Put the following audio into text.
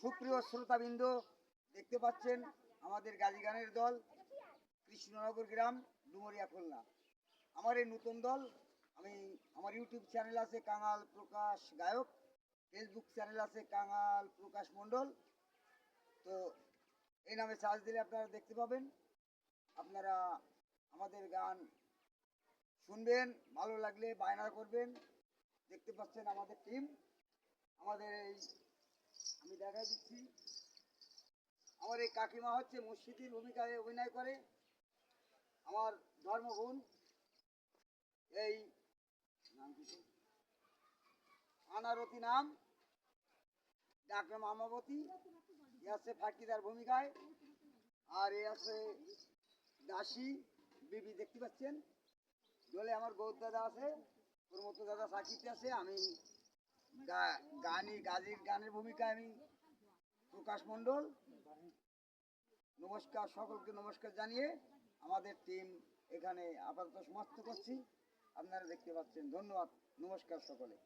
সুপ্রিয় শ্রোতাবৃন্দ, দেখতে পাচ্ছেন আমাদের গাজী গানের দল, কৃষ্ণনগর গ্রাম, ডুমরিয়া, খুলনা। আমার এই নতুন দল, আমি, আমার ইউটিউব চ্যানেল আছে কাঙাল প্রকাশ গায়ক, ফেসবুক চ্যানেল আছে কাঙাল প্রকাশ মণ্ডল। তো এই নামে সার্চ দিলে আপনারা দেখতে পাবেন। আপনারা আমাদের গান শুনবেন, ভালো লাগলে বায়না করবেন। দেখতে পাচ্ছেন আমাদের টিম, আমাদের এই দেখাই দিচ্ছি। আমার এই কাকিমা হচ্ছে মসজিদের ভূমিকায় অভিনয় করে। আমার ধর্মগুণ এই নাম আনারতি নাম। ডাকনাম আমাবতী এ আছে ফাঁকিদার ভূমিকায়। আর এ আছে দাসী। বিবি, দেখতে পাচ্ছেন? দলে আমার গৌর দাদা আছে। ওর মতো দাদা সাকিব আছে। আমি গানি গাজির গানের ভূমিকায় আমি প্রকাশ মণ্ডল। নমস্কার, সকলকে নমস্কার জানিয়ে আমাদের টিম এখানে আপাতত সমাপ্ত করছি। আপনারা দেখতে পাচ্ছেন, ধন্যবাদ। নমস্কার সকলে।